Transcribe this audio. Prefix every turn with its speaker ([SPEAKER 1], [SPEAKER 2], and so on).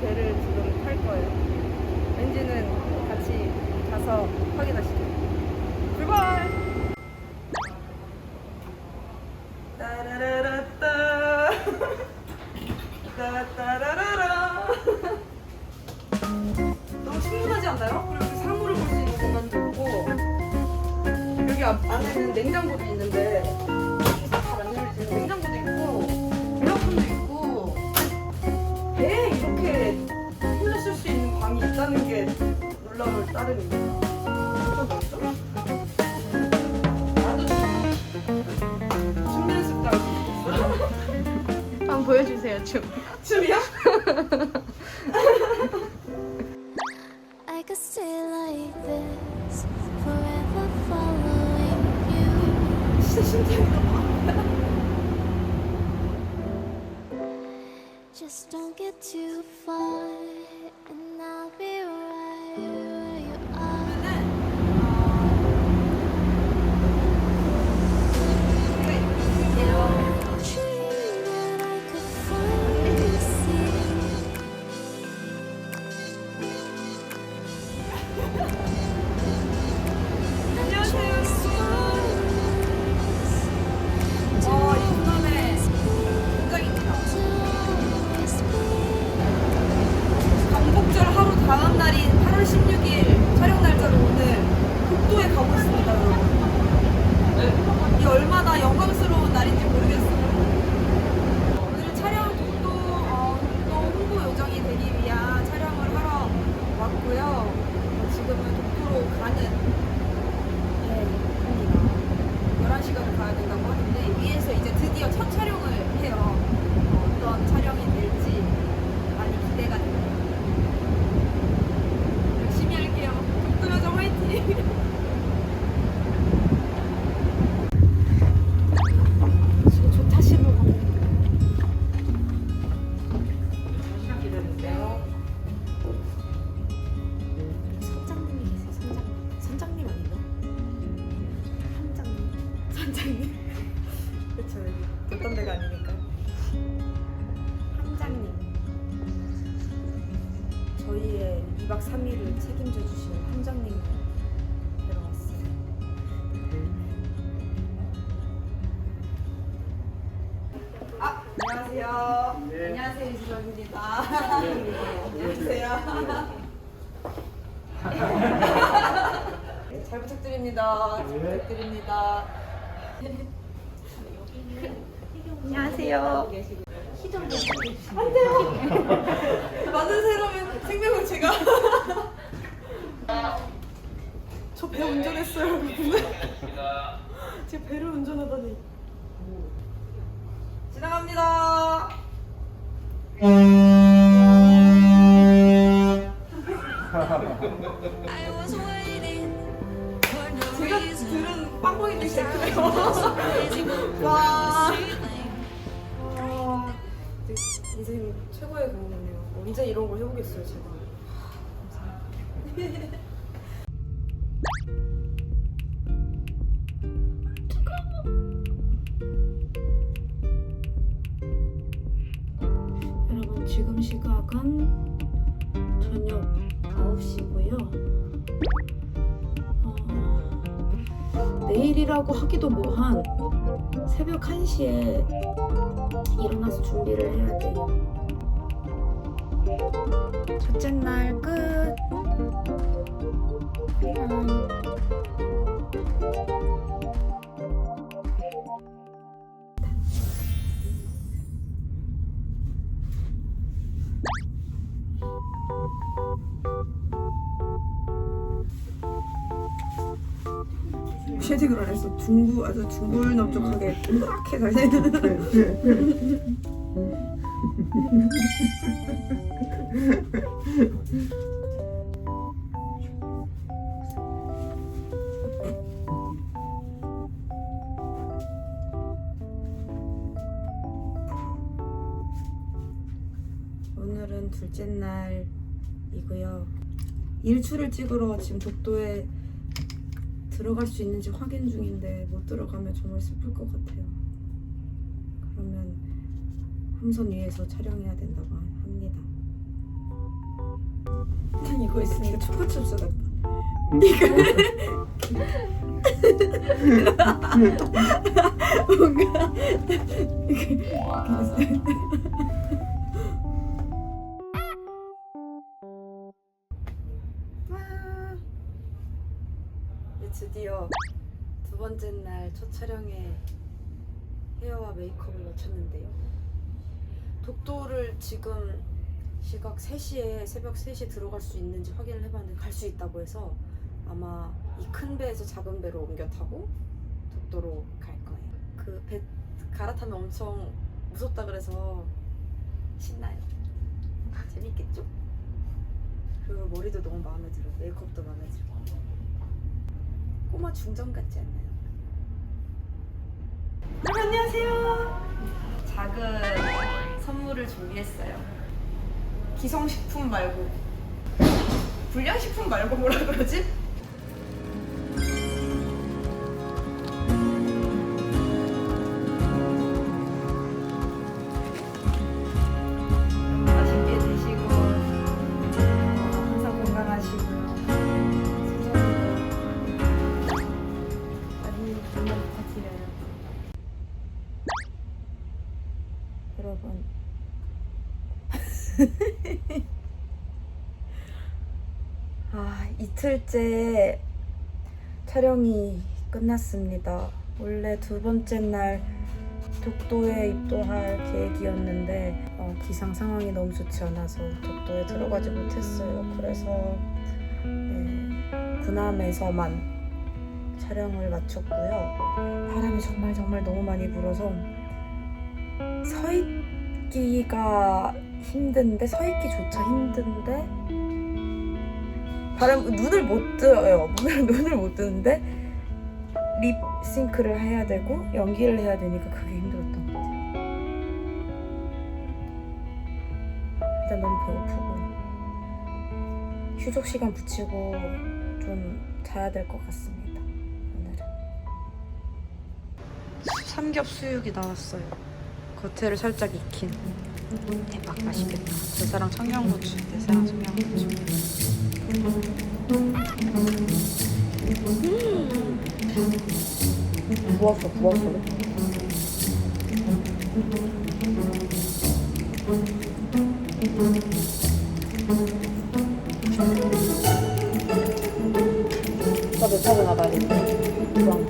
[SPEAKER 1] 배를 지금 탈 거예요. 왠지는 같이 가서 확인하시죠.
[SPEAKER 2] 한번 보여주세요 춤.
[SPEAKER 1] 춤이야?
[SPEAKER 3] I could stay like this, forever following you.
[SPEAKER 1] 진짜 심장이
[SPEAKER 3] Just don't get too far, and I'll be right
[SPEAKER 1] 날인 8월 16일 촬영 날짜로 오늘 국도에 가고 있습니다 여러분. 이 얼마나 영광스러운 날인지 모르겠어요 오늘 촬영 독도, 어, 독도 홍보 요정이 되기 위한 촬영을 하러 왔고요. 어, 지금은 독도로 가는 선장님. 그쵸. 여기 어떤 데가 아니니까. 함장님. 저희의 2박 3일을 책임져 주시는 함장님을 뵈러 왔어요. 아, 안녕하세요. 안녕하세요, 이수정입니다. 안녕하세요. 네, 잘 부탁드립니다. 잘 부탁드립니다. 안녕하세요. 안 돼요. 많은 사람의 생명을 제가. 저 배 운전했어요. 제가 배를 운전하다니. 지나갑니다.
[SPEAKER 3] Was
[SPEAKER 1] 들은 빵빵이들이 제일 크네요. 와. 와. 인생 최고의 경험이네요. 언제 이런 걸 해보겠어요, 제가. 감사합니다.
[SPEAKER 4] 여러분 지금 시각은 저녁 9시고요. 어, 내일이라고 하기도 뭐한 새벽 1시에 일어나서 준비를 해야 돼요. 첫째 날 끝. 음,
[SPEAKER 1] 쉐딩을 안 했어. 둥구 아주 둥글넓적하게 이렇게 다시. 오늘은 둘째 날이고요. 일출을 찍으러 지금 독도에 들어갈 수 있는지 확인 중인데 못 들어가면 정말 슬플 것 같아요. 그러면 함선 위에서 촬영해야 된다고 합니다.
[SPEAKER 4] 이거 있으니까 초파춥스 같다. 이거 뭔가
[SPEAKER 1] 드디어 두 번째 날 첫 촬영에 헤어와 메이크업을 마쳤는데요. 독도를 지금 시각 3시에 새벽 3시에 들어갈 수 있는지 확인을 해봤는데 갈 수 있다고 해서 아마 이 큰 배에서 작은 배로 옮겨 타고 독도로 갈 거예요. 그 배 갈아타면 엄청 무섭다 그래서 신나요. 재밌겠죠? 그리고 머리도 너무 마음에 들어. 메이크업도 마음에 들어. 꼬마 중전 같지 않나요? 여러분 안녕하세요. 작은 선물을 준비했어요. 기성식품 말고 불량식품 말고 뭐라 그러지? 이틀째 촬영이 끝났습니다. 원래 두 번째 날 독도에 입도할 계획이었는데 어, 기상 상황이 너무 좋지 않아서 독도에 들어가지 못했어요. 그래서 네, 군함에서만 촬영을 마쳤고요. 바람이 정말 정말 너무 많이 불어서 서 있기가 힘든데 서 있기조차 힘든데 바람 눈을 못 뜨요. 눈을 눈을 못 뜨는데 립 싱크를 해야 되고 연기를 해야 되니까 그게 힘들었던 것 같아요. 일단 너무 배고프고 휴족 시간 붙이고 좀 자야 될 것 같습니다. 오늘은 삼겹 수육이 나왔어요. 겉에를 살짝 익힌 대박 맛있겠다. 대사랑 청양고추, 대사랑 청양고추. 부었어, 부었어. 나도 찾아나봐야 돼. 부한